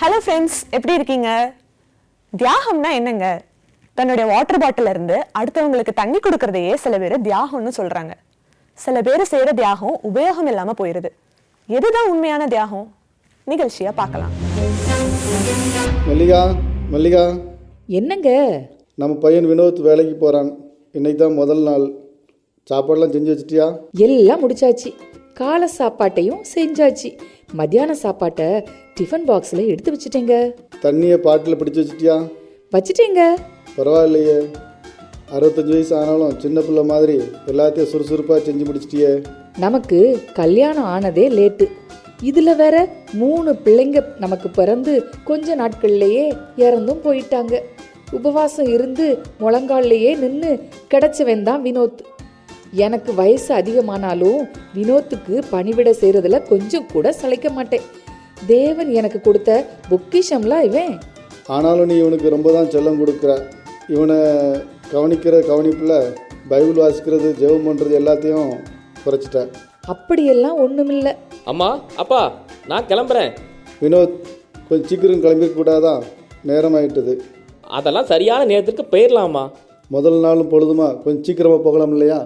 Hello friends எப்படி இருக்கீங்க? தியாகம்னா என்னங்க? தன்னுடைய வாட்டர் பாட்டில இருந்து அடுத்தவங்களுக்கு தண்ணி கொடுக்கறதையே சில பேர் தியாகம்னு சொல்றாங்க. சில பேர் செய்யற தியாகம் உபயோகம் இல்லாம போயிருது. எதுதான் உண்மையான தியாகம்? நிகழ்ச்சியா பார்க்கலாம். மல்லிகா மல்லிகா. என்னங்க? நம்ம பையன் வினோத் வேலைக்கு போகிறான் இன்னைக்கு தான் முதல் நாள். சாப்பாடெல்லாம் செஞ்சு வச்சிட்டியா? எல்லாம் முடிச்சாச்சு. காலை சாப்பாட்டையும் செஞ்சாச்சு. மத்தியான சாப்பாட்டை டிஃபன் பாக்ஸில் எடுத்து வச்சுட்டேங்க. தண்ணியை பாட்டில் பிடிச்சி வச்சிட்டியா? வச்சுட்டேங்க. பரவாயில்லையே. அறுபத்தஞ்சு வயசு ஆனாலும் சின்ன பிள்ளை மாதிரி எல்லாத்தையும் சுறுசுறுப்பாக செஞ்சு முடிச்சிட்டியே. நமக்கு கல்யாணம் ஆனதே லேட்டு. இதில் வேற மூணு பிள்ளைங்க நமக்கு பிறந்து கொஞ்ச நாட்கள்லேயே இறந்தும் போயிட்டாங்க. உபவாசம் இருந்து முழங்கால்லையே நின்று கிடைச்சவன் தான் வினோத். எனக்கு வயசு அதிகமானாலும் வினோத்துக்கு பணிவிட செய்கிறதுல கொஞ்சம் கூட சளைக்க மாட்டேன். தேவன் எனக்கு கொடுத்த பொக்கிஷம்லாம் இவன்? ஆனாலும் நீ இவனுக்கு ரொம்ப தான் செல்லம் கொடுக்குற. இவனை கவனிக்கிற கவனிப்பில் பைபிள் வாசிக்கிறது ஜெபம் பண்ணுறது எல்லாத்தையும் குறைச்சிட்ட. அப்படியெல்லாம் ஒன்றுமில்லை அம்மா அப்பா நான் கிளம்புறேன். வினோத் கொஞ்சம் சீக்கிரம் கிளம்பிக்கூடாதா நேரம் ஆயிட்டுது அதெல்லாம் சரியான நேரத்திற்கு போயிடலாமா முதல் நாளும் பொழுதுமா கொஞ்சம் சீக்கிரமாக போகலாம் இல்லையா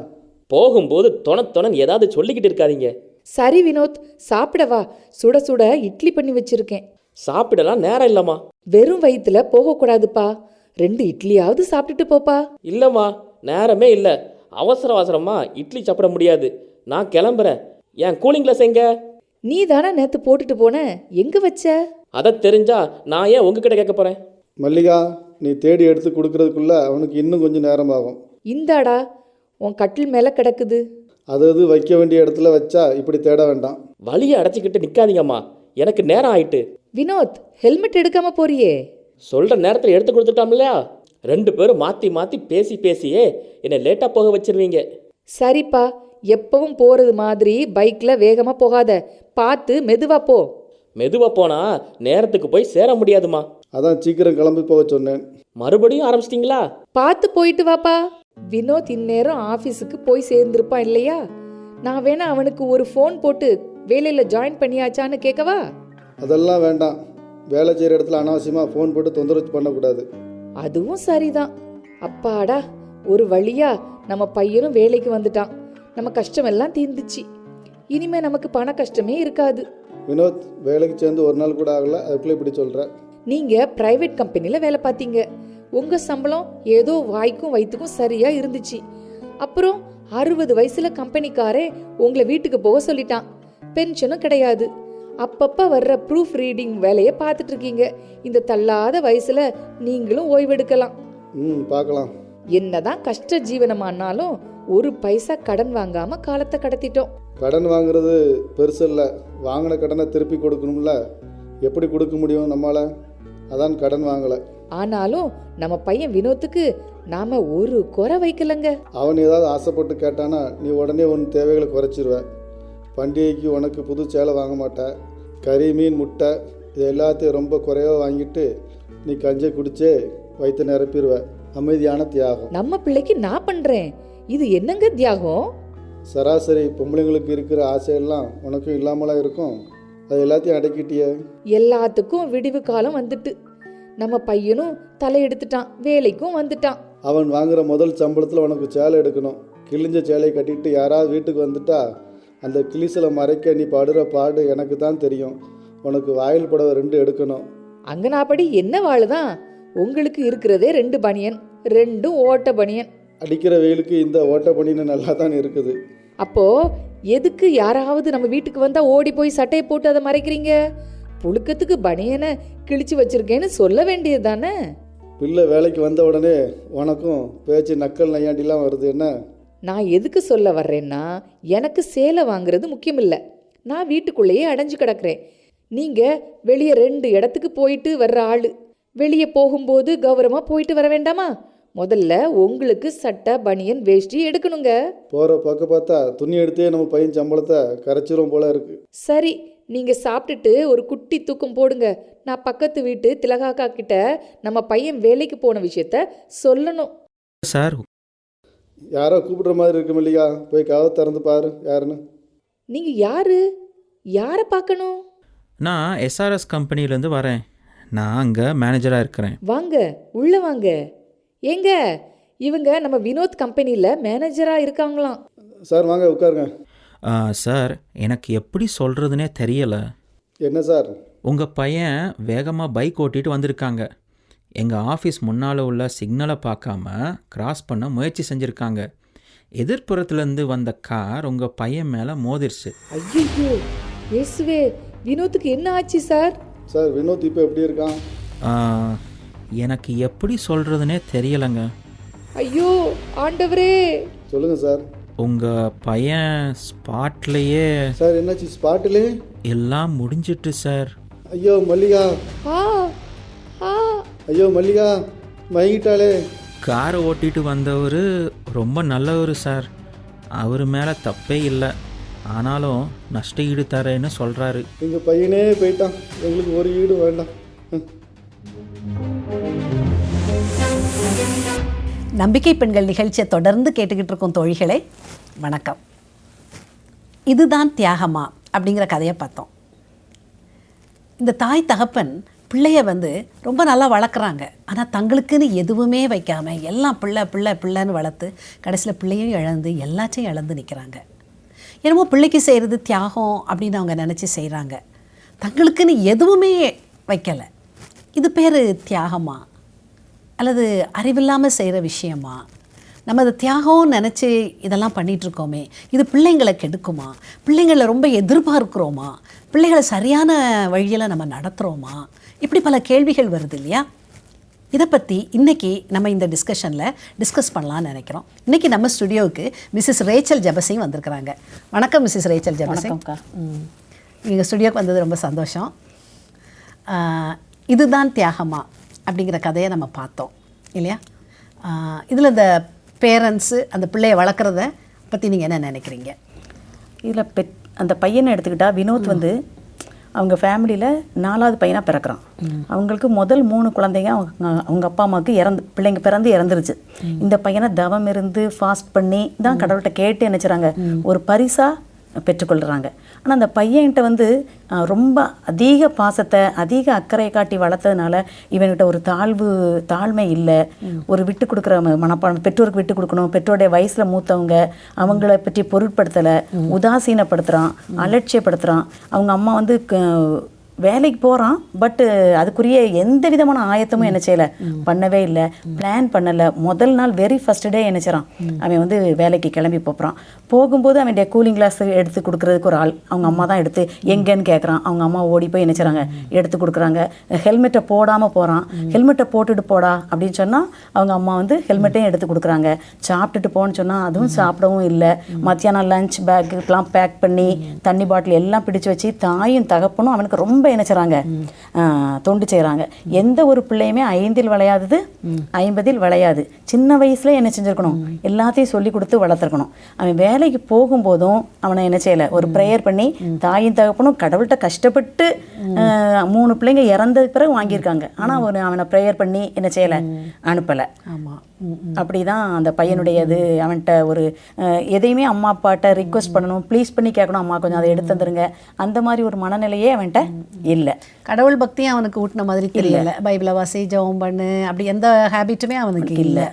போகும்போது தொண தொணன் ஏதாவது சொல்லிக்கிட்டு இருக்காதீங்க. சரி வினோத் சாப்பிடவா சுட சுட இட்லி பண்ணி வச்சிருக்கேன். சாப்பிடலாம் நேரம் இல்லைம்மா. வெறும் வயிற்றுல போகக்கூடாதுப்பா. ரெண்டு இட்லியாவது சாப்பிட்டுட்டு போப்பா. இல்லைம்மா நேரமே இல்லை. அவசர அவசரமா இட்லி சாப்பிட முடியாது. நான் கிளம்புறேன். என் கூலிங் கிளாஸ் எங்க நீ தானே நேற்று போட்டுட்டு போன? எங்க வச்ச? அதை தெரிஞ்சா நான் ஏன் உங்ககிட்ட கேட்க போகிறேன் மல்லிகா நீ தேடி எடுத்து கொடுக்கறதுக்குள்ள அவனுக்கு இன்னும் கொஞ்சம் நேரம் ஆகும் இந்தாடா உன் கட்டில் மேலே கிடக்குது. அது அது வைக்க வேண்டிய இடத்துல வச்சா இப்படி தேட வேண்டாம். வழியை அடைச்சிக்கிட்டு நிற்காதீங்கம்மா எனக்கு நேரம் ஆயிட்டு. வினோத் ஹெல்மெட் எடுக்காம போறியே. சொல்கிற நேரத்தில் எடுத்து கொடுத்துட்டோம் இல்லையா? ரெண்டு பேரும் மாற்றி மாற்றி பேசி பேசியே என்னை லேட்டாக போக வச்சிருவீங்க. சரிப்பா எப்பவும் போறது மாதிரி பைக்ல வேகமா போகாத. பார்த்து மெதுவா போ. மெதுவாக போனால் நேரத்துக்கு போய் சேர முடியாதுமா அதான் சீக்கிரம் கிளம்பி போக சொன்னேன். மறுபடியும் ஆரம்பிச்சிட்டிங்களா? பார்த்து போயிட்டு வாப்பா. வினோத் இந்நேரம் ஆஃபீஸுக்கு போய் சேர்ந்திருப்பான் இல்லையா? நான் வேணா அவனுக்கு ஒரு ஃபோன் போட்டு வேலையில ஜாயின் பண்ணியாச்சான்னு கேட்கவா அதெல்லாம் வேண்டாம். வேலை செய்கிற இடத்துல அனாவசியமாக ஃபோன் போட்டு தொந்தரவு பண்ணக்கூடாது. அதுவும் சரிதான். அப்பாடா ஒரு வழியா நம்ம பையனும் வேலைக்கு வந்துட்டான். நம்ம கஷ்டமெல்லாம் தீர்ந்துச்சு. இனிமே நமக்கு பண கஷ்டமே இருக்காது. வினோத் வேலைக்கு சேர்ந்து ஒரு நாள் கூட ஆகல. அதுக்குள்ளே இப்படி சொல்கிற நீங்க பிரைவேட் கம்பெனில வேலை பார்த்தீங்க. உங்க சம்பளம் ஏதோ வாய்க்கும் வயிற்றுக்கும் சரியா இருந்துச்சு. அப்புறம் அறுபது வயசுல கம்பெனிக்காரே உங்களை வீட்டுக்கு போக சொல்லிட்டான். பென்ஷனும் கிடையாது. அப்பப்ப வர்ற ப்ரூஃப் ரீடிங் வேலையை பார்த்துட்டு இருக்கீங்க. இந்த தள்ளாத வயசுல நீங்களும் ஓய்வெடுக்கலாம். ம் பார்க்கலாம். என்னதான் கஷ்ட ஜீவனமானாலும் ஒரு பைசா கடன் வாங்காம காலத்தை கடத்திட்டோம். கடன் வாங்குறது பெருசு இல்லை. வாங்கின கடனை திருப்பி கொடுக்கணும்ல. எப்படி கொடுக்க முடியும் நம்மளால் அதான் கடன் வாங்கலை. ஆனாலும் நம்ம பையன் வினோத்துக்கு நாம ஒரு குறை வைக்கலங்க. அவன் ஏதாவது ஆசைப்பட்டு கேட்டானா நீ உடனே உன் தேவைகளை குறைச்சிருவ. பண்டிகைக்கு உனக்கு புது சேலை வாங்க மாட்ட. கறி மீன் முட்டை இது எல்லாத்தையும் ரொம்ப குறைவாக வாங்கிட்டு நீ கஞ்சை குடிச்சே வயிற்று நிரப்பிடுவ அமைதியான தியாகம். நம்ம பிள்ளைக்கு நான் பண்றேன். இது என்னங்க தியாகம்? சராசரி பொம்பளைங்களுக்கு இருக்கிற ஆசையெல்லாம் உனக்கும் இல்லாமலாம் இருக்கும். அது எல்லாத்தையும் அடக்கிட்டியே. எல்லாத்துக்கும் விடிவு காலம் வந்துட்டு. நம்ம பையனும் தலையெடுத்துட்டான் வேலைக்கும் வந்துட்டான். அவன் வாங்குற முதல் சம்பளத்தில் உனக்கு சேலை எடுக்கணும். கிழிஞ்ச சேலையை கட்டிட்டு யாராவது வீட்டுக்கு வந்துட்டா அந்த கிளிசலை மறைக்க நீ படுற பாடு எனக்கு தான் தெரியும். உனக்கு வாயில் புடவை ரெண்டு எடுக்கணும். அங்கனாப்படி என்ன வாழுதான் உங்களுக்கு இருக்கிறதே ரெண்டு பனியன் ரெண்டும் ஓட்ட பனியன். அடிக்கிற வெயிலுக்கு இந்த ஓட்ட பணின்னு நல்லா தான் இருக்குது. அப்போ எதுக்கு யாராவது நம்ம வீட்டுக்கு வந்தா ஓடி போய் சட்டையை போட்டு அதை மறைக்கிறீங்க? புழுக்கத்துக்கு பனியனை கிழிச்சு வச்சிருக்கேன்னு சொல்ல வேண்டியது தானே பிள்ளை வேலைக்கு வந்த உடனே உனக்கும் பேச்சு நக்கல் நையாண்டிலாம் வருது என்ன? நான் எதுக்கு சொல்ல வர்றேன்னா எனக்கு சேலை வாங்குறது முக்கியம் இல்லை நான் வீட்டுக்குள்ளேயே அடைஞ்சு கிடக்கிறேன். நீங்கள் வெளியே ரெண்டு இடத்துக்கு போயிட்டு வர்ற ஆள். வெளியே போகும்போது கௌரவமாக போயிட்டு வர வேண்டாமா? முதல்ல உங்களுக்கு சட்டை பனியன் வேஷ்டி எடுக்கணுங்க. போகிற பக்கம் பார்த்தா துணி எடுத்தே நம்ம பையன் சம்பளத்தை கரைச்சிரும் போல இருக்கு. சரி நீங்கள் சாப்பிட்டுட்டு ஒரு குட்டி தூக்கம் போடுங்க. நான் பக்கத்து வீட்டு திலகாக்கா கிட்ட நம்ம பையன் வேலைக்கு போன விஷயத்த சொல்லணும். சார். யாரோ கூப்பிடுற மாதிரி இருக்கு இல்லையா? போய் கதவை திறந்து பாரு யாருன்னு. நீங்கள் யாரு? யாரை பார்க்கணும்? நான் எஸ்ஆர்எஸ் கம்பெனிலேருந்து வரேன். நான் அங்கே மேனேஜராக இருக்கிறேன். வாங்க உள்ள வாங்க. ஏங்க இவங்க நம்ம வினோத் கம்பெனியில் மேனேஜராக இருக்காங்களாம். சார் வாங்க உட்காருங்க. சார் எனக்கு எப்படி சொல்கிறதுனே தெரியலை. என்ன சார்? உங்கள் பையன் வேகமாக பைக் ஓட்டிட்டு வந்திருக்காங்க. எங்கள் ஆஃபீஸ் முன்னால் உள்ள சிக்னலை பார்க்காம கிராஸ் பண்ண முயற்சி செஞ்சுருக்காங்க. எதிர்ப்புறத்துலேருந்து வந்த கார் உங்கள் பையன் மேலே மோதிருச்சு. ஐயோ இயேசுவே வினோத்துக்கு என்ன ஆச்சு சார்? சார் வினோத் இப்போ எப்படி இருக்கான்? எனக்கு எப்படி சொல்கிறதுனே தெரியலைங்க. ஐயோ ஆண்டவரே! சொல்லுங்கள் சார். உங்கள் பையன் ஸ்பாட்லேயே சார் என்னாச்சு? ஸ்பாட்டிலே? எல்லாம் முடிஞ்சிட்டு சார். ஐயோ மல்லிகா. ஆ ஆ. ஐயோ மல்லிகா மயங்கிட்டாளே. காரை ஓட்டிட்டு வந்தவர் ரொம்ப நல்லவர் சார். அவர் மேலே தப்பே இல்லை. ஆனாலும் நஷ்ட ஈடு தரேன்னு சொல்கிறாரு எங்கள் பையனே போயிட்டான். எங்களுக்கு ஒரு ஈடு வேண்டாம். ம். நம்பிக்கை பெண்கள் நிகழ்ச்சியை தொடர்ந்து கேட்டுக்கிட்டு இருக்கோம் தொழில்களை வணக்கம். இதுதான் தியாகமா அப்படிங்கிற கதையை பார்த்தோம். இந்த தாய் தகப்பன் பிள்ளைய வந்து ரொம்ப நல்லா வளர்க்குறாங்க. ஆனால் தங்களுக்குன்னு எதுவுமே வைக்காமல் எல்லாம் பிள்ளை பிள்ளை பிள்ளைன்னு வளர்த்து கடைசியில் பிள்ளையும் இழந்து எல்லாத்தையும் இழந்து நிற்கிறாங்க என்னமோ பிள்ளைக்கு செய்கிறது தியாகம் அப்படின்னு அவங்க நினச்சி செய்கிறாங்க தங்களுக்குன்னு எதுவுமே வைக்கலை. இது பேர் தியாகமா. அல்லது அறிவில்லாமல் செய்கிற விஷயமா? நம்ம அதை தியாகம்னு நினச்சி இதெல்லாம் பண்ணிட்டு இருக்கோமே இது பிள்ளைங்களை கெடுக்குமா? பிள்ளைங்களை ரொம்ப எதிர்பார்க்குறோமா? பிள்ளைகளை சரியான வழியில் நம்ம நடத்துகிறோமா இப்படி பல கேள்விகள் வருது இல்லையா? இதை பற்றி இன்னைக்கு நம்ம இந்த டிஸ்கஷனில் டிஸ்கஸ் பண்ணலாம்னு நினைக்கிறோம். இன்னைக்கு நம்ம ஸ்டுடியோவுக்கு மிஸ்ஸஸ் ரேச்சல் ஜபசிங் வந்திருக்கிறாங்க. வணக்கம் மிஸ்ஸஸ் ரேச்சல் ஜபசிங். ம். நீங்கள் ஸ்டுடியோக்கு வந்தது ரொம்ப சந்தோஷம். இதுதான் தியாகமா? அப்படிங்கிற கதையை நம்ம பார்த்தோம் இல்லையா? இதில் இந்த பேரண்ட்ஸு அந்த பிள்ளைய வளர்க்குறத பற்றி நீங்கள் என்ன நினைக்கிறீங்க? இதில் பெட் அந்த பையனை எடுத்துக்கிட்டா வினோத் வந்து அவங்க ஃபேமிலியில் நாலாவது பையனாக பிறக்கிறான். அவங்களுக்கு முதல் மூணு குழந்தைங்க அவங்க அவங்க அப்பா அம்மாவுக்கு இறந்து பிள்ளைங்க பிறந்து இறந்துருச்சு. இந்த பையனை தவம் இருந்து ஃபாஸ்ட் பண்ணி தான் கடவுள்கிட்ட கேட்டு நினச்சிறாங்க. ஒரு பரிசாக பெற்றுக்கொள்கிறாங்க ஆனால் அந்த பையன்கிட்ட வந்து ரொம்ப அதிக பாசத்தை அதிக அக்கறை காட்டி வளர்த்ததுனால இவன்கிட்ட ஒரு தாழ்வு தாழ்மை இல்லை. ஒரு விட்டு கொடுக்குற ம- மனப்பான்மை பெற்றோருக்கு விட்டு கொடுக்கணும். பெற்றோருடைய வயசில் மூத்தவங்க அவங்கள பற்றி பொருட்படுத்தலை உதாசீனப்படுத்துகிறான் அலட்சியப்படுத்துகிறான் அவங்க அம்மா வந்து வேலைக்கு போகிறான் பட்டு அதுக்குரிய எந்த விதமான ஆயத்தமும் என்ன செய்யலை. பண்ணவே இல்லை. பிளான் பண்ணலை. முதல் நாள் வெரி ஃபர்ஸ்ட் டே என்ன செய்கிறான் அவன் வந்து வேலைக்கு கிளம்பி போகிறான் போகும்போது அவன்கிட்ட கூலிங் கிளாஸ் எடுத்து கொடுக்குறதுக்கு ஒரு ஆள். அவங்க அம்மா தான் எடுத்து எங்கேன்னு கேட்குறான் அவங்க அம்மா ஓடி போய் என்ன எடுத்து கொடுக்குறாங்க. ஹெல்மெட்டை போடாமல் போகிறான் ஹெல்மெட்டை போட்டுட்டு போடா அப்படின்னு சொன்னால் அவங்க அம்மா வந்து ஹெல்மெட்டையும் எடுத்து கொடுக்குறாங்க. சாப்பிட்டுட்டு போன்னு சொன்னால் அதுவும் சாப்பிடவும் இல்லை. மத்தியானம் லஞ்ச் பேக்குலாம் பேக் பண்ணி தண்ணி பாட்டில் எல்லாம் பிடிச்சு வச்சு தாயும் தகப்பனும் அவனுக்கு ரொம்ப என்ன தொண்டு செய்கிறாங்க எந்த ஒரு பிள்ளையுமே ஐந்தில் விளையாதது ஐம்பதில் விளையாது. சின்ன வயசுல என்ன செஞ்சுருக்கணும்? எல்லாத்தையும் சொல்லி கொடுத்து வளர்த்துருக்கணும். அவன் வேலைக்கு போகும்போதும் அவனை என்ன செய்யலை? ஒரு ப்ரேயர் பண்ணி தாயும் தகப்பனும் கடவுள்கிட்ட கஷ்டப்பட்டு மூணு பிள்ளைங்க இறந்ததுக்கு பிறகு வாங்கியிருக்காங்க. ஆனால் அவனை அவனை ப்ரேயர் பண்ணி என்ன செய்யலை? அனுப்பலை. ஆமாம் அப்படிதான் அந்த பையனுடையது அவன்கிட்ட ஒரு எதையுமே அம்மா அப்பாட்ட ரிக்வெஸ்ட் பண்ணணும். ப்ளீஸ் பண்ணி கேட்கணும். அம்மா கொஞ்சம் அதை எடுத்து தந்துருங்க. அந்த மாதிரி ஒரு மனநிலையே அவன்கிட்ட இல்லை. கடவுள் பக்தியும் அவனுக்கு ஊட்டின மாதிரி தெரியல. பைபிளை வாசி ஜெபம் பண்ணு அப்படி எந்த ஹேபிட்டுமே அவனுக்கு இல்லை.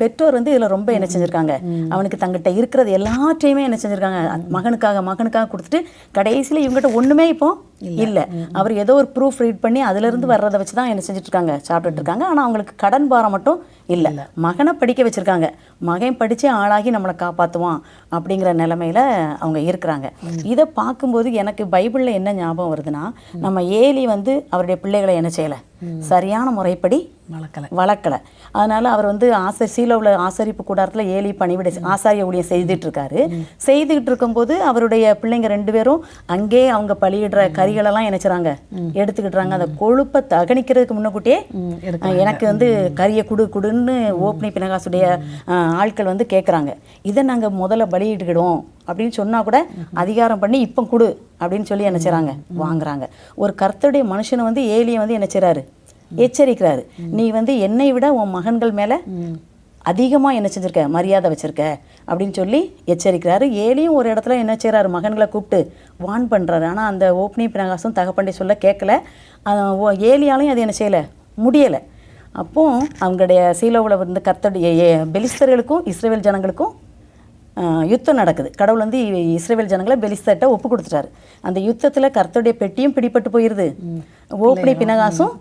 பெற்றோர் வந்து இதில் ரொம்ப என்ன செஞ்சுருக்காங்க? அவனுக்கு தங்கிட்ட இருக்கிறது எல்லாத்தையுமே என்ன செஞ்சுருக்காங்க? மகனுக்காக மகனுக்காக கொடுத்துட்டு கடைசியில் இவங்ககிட்ட ஒன்றுமே இப்போ இல்லை. அவர் ஏதோ ஒரு ப்ரூஃப் ரீட் பண்ணி அதுலேருந்து வர்றதை வச்சு தான் என்ன செஞ்சுட்டு இருக்காங்க சாப்பிட்டுட்டு இருக்காங்க. ஆனால் அவங்களுக்கு கடன் பாரம் மட்டும் இல்லை. மகனை படிக்க வச்சிருக்காங்க. மகன் படித்து ஆளாகி நம்மளை காப்பாற்றுவான் அப்படிங்கிற நிலமையில அவங்க இருக்கிறாங்க. இதை பார்க்கும்போது எனக்கு பைபிளில் என்ன ஞாபகம் வருதுன்னா நம்ம ஏலி வந்து அவருடைய பிள்ளைகளை என்ன செய்யலை? சரியான முறைப்படி வளர்க்கல. வளர்க்கலை. அதனால அவர் வந்து ஆசை சீலோவில் ஆசரிப்பு கூடாரத்தில் ஏலி பணிவிட ஆசாரிய ஊழியம் செய்துட்டு இருக்காரு செய்துக்கிட்டு இருக்கும்போது அவருடைய பிள்ளைங்க ரெண்டு பேரும் அங்கே அவங்க பலியிடுற கறிகளெல்லாம் நினைச்சுறாங்க எடுத்துக்கிட்டுறாங்க. அந்த கொழுப்பை தகனிக்கிறதுக்கு முன்னக்கூட்டியே எனக்கு வந்து கறியை குடு குடுன்னு ஓப்னி பினகாசுடைய ஆட்கள் வந்து கேட்குறாங்க இதை நாங்கள் முதல்ல பலியிட்டுக்கிடுவோம். அப்படின்னு சொன்னா கூட அதிகாரம் பண்ணி இப்போ கொடு அப்படின்னு சொல்லி என்ன செய்றாங்க? வாங்குறாங்க. ஒரு கர்த்தருடைய மனுஷனை வந்து ஏலியை வந்து என்ன செய்றாரு? எச்சரிக்கிறாரு. நீ வந்து என்னை விட உன் மகன்கள் மேல அதிகமாக என்ன செஞ்சிருக்க? மரியாதை வச்சிருக்க? அப்படின்னு சொல்லி எச்சரிக்கிறாரு. ஏலியும் ஒரு இடத்துல என்ன செய்கிறாரு மகன்களை கூப்பிட்டு வான் பண்ணுறாரு ஆனால் அந்த ஓப்னி பிரகாசம் தகப்பண்டி சொல்ல கேட்கல. ஏலியாலையும் அது என்ன செய்யலை? முடியலை. அப்போ அவங்களுடைய சீலோவில் வந்து கர்த்தருடைய ஏ- பெலிஸ்தர்களுக்கும் இஸ்ரேல் ஜனங்களுக்கும் யுத்தம் நடக்குது. கடவுள் வந்து இ- இஸ்ரேல் ஜனங்களை பெலிஸ்தர்ட்ட ஒப்பு கொடுத்துட்டாரு. அந்த யுத்தத்தில் கர்த்தருடைய பெட்டியும் பிடிபட்டு போயிருது. ஓப்பனி பினகாசும்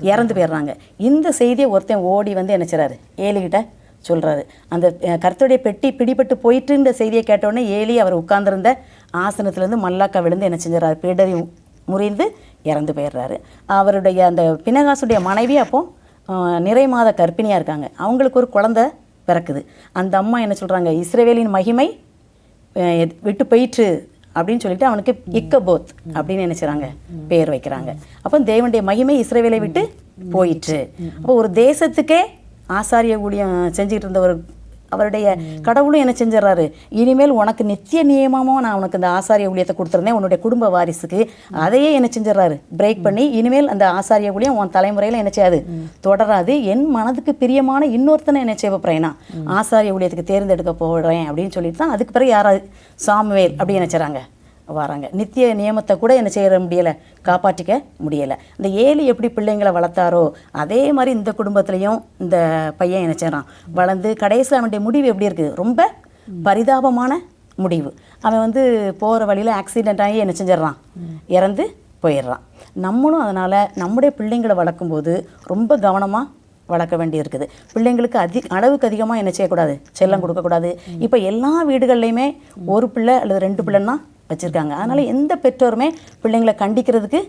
இறந்து போயிடுறாங்க. இந்த செய்தியை ஒருத்தன் ஓடி வந்து என்ன செய்றாரு? ஏலிகிட்ட சொல்றாரு. அந்த கர்த்தருடைய பெட்டி பிடிபட்டு போயிட்டுன்ற செய்தியை கேட்டோடனே ஏலி அவர் உட்கார்ந்திருந்த ஆசனத்திலேருந்து மல்லாக்கா விழுந்து என்ன செஞ்சிடறாரு? பிடரி முறிந்து இறந்து போயிடுறாரு. அவருடைய அந்த பினகாசுடைய மனைவி அப்போ ஆஹ், நிறை மாத கர்ப்பிணியாக இருக்காங்க. அவங்களுக்கு ஒரு குழந்தை பிறக்குது. அந்த அம்மா என்ன சொல்கிறாங்க இஸ்ரேவேலின் மகிமை விட்டு போயிற்று அப்படின்னு சொல்லிட்டு அவனுக்கு இக்கபோத் அப்படின்னு நினைச்சாங்க பேர் வைக்கிறாங்க. அப்போ தேவனுடைய மகிமை இஸ்ரேவேலை விட்டு போயிற்று. அப்போ ஒரு தேசத்துக்கே ஆசாரிய ஊழியம் செஞ்சுட்டு இருந்த ஒரு அவருடைய கடவுளும் என்ன செஞ்சிடறாரு? இனிமேல் உனக்கு நித்திய நியமமாக நான் உனக்கு இந்த ஆசாரிய ஊழியத்தை கொடுத்துருந்தேன் உன்னுடைய குடும்ப வாரிசுக்கு அதையே என்ன செஞ்சிடறாரு? பிரேக் பண்ணி இனிமேல் அந்த ஆசாரிய ஊழியம் உன் தலைமுறையில் என்ன செய்யாது? தொடராது. என் மனதுக்கு பிரியமான இன்னொருத்தனை என்ன செய்ய போகிறேன்னா ஆசாரிய ஊழியத்துக்கு தேர்ந்தெடுக்க போடுறேன் அப்படின்னு சொல்லிட்டு தான் அதுக்கு பிறகு யாராவது சாமுவேல் அப்படி நினைச்சாங்க வராங்க. நித்திய நியமத்தை கூட என்ன செய்ய முடியலை? காப்பாற்றிக்க முடியலை. இந்த ஏலி எப்படி பிள்ளைங்களை வளர்த்தாரோ அதே மாதிரி இந்த குடும்பத்துலேயும் இந்த பையன் என்ன செய்கிறான் வளர்ந்து கடைசியில் அவனுடைய முடிவு எப்படி இருக்குது ரொம்ப பரிதாபமான முடிவு. அவன் வந்து போகிற வழியில் ஆக்சிடென்ட் ஆகி என்ன செஞ்சிடறான்? இறந்து போயிடுறான். நம்மளும் அதனால் நம்முடைய பிள்ளைங்களை வளர்க்கும்போது ரொம்ப கவனமாக வளர்க்க வேண்டி இருக்குது பிள்ளைங்களுக்கு அதி அளவுக்கு அதிகமாக என்ன செய்யக்கூடாது? செல்லம் கொடுக்கக்கூடாது. இப்போ எல்லா வீடுகள்லையுமே ஒரு பிள்ளை அல்லது ரெண்டு பிள்ளைன்னா வச்சுருக்காங்க. அதனால் எந்த பெற்றோருமே பிள்ளைங்களை கண்டிக்கிறதுக்கு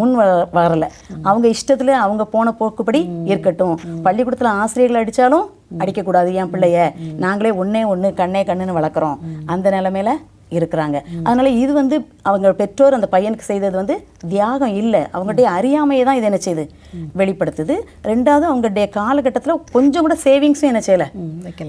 முன் வர வரலை. அவங்க இஷ்டத்தில் அவங்க போன போக்குப்படி இருக்கட்டும். பள்ளிக்கூடத்தில் ஆசிரியர்கள் அடித்தாலும் அடிக்கக்கூடாது என் பிள்ளைய. நாங்களே ஒன்றே ஒன்று கண்ணே கண்ணுன்னு வளர்க்குறோம். அந்த நிலமையில இருக்கிறாங்க. அதனால இது வந்து அவங்க பெற்றோர் அந்த பையனுக்கு செய்தது வந்து தியாகம் இல்லை. அவங்களுடைய அறியாமையை தான் இது என்ன செய்யுது வெளிப்படுத்துது. ரெண்டாவது அவங்களுடைய காலகட்டத்தில் கொஞ்சம் கூட சேவிங்ஸும் என்ன செய்யலை?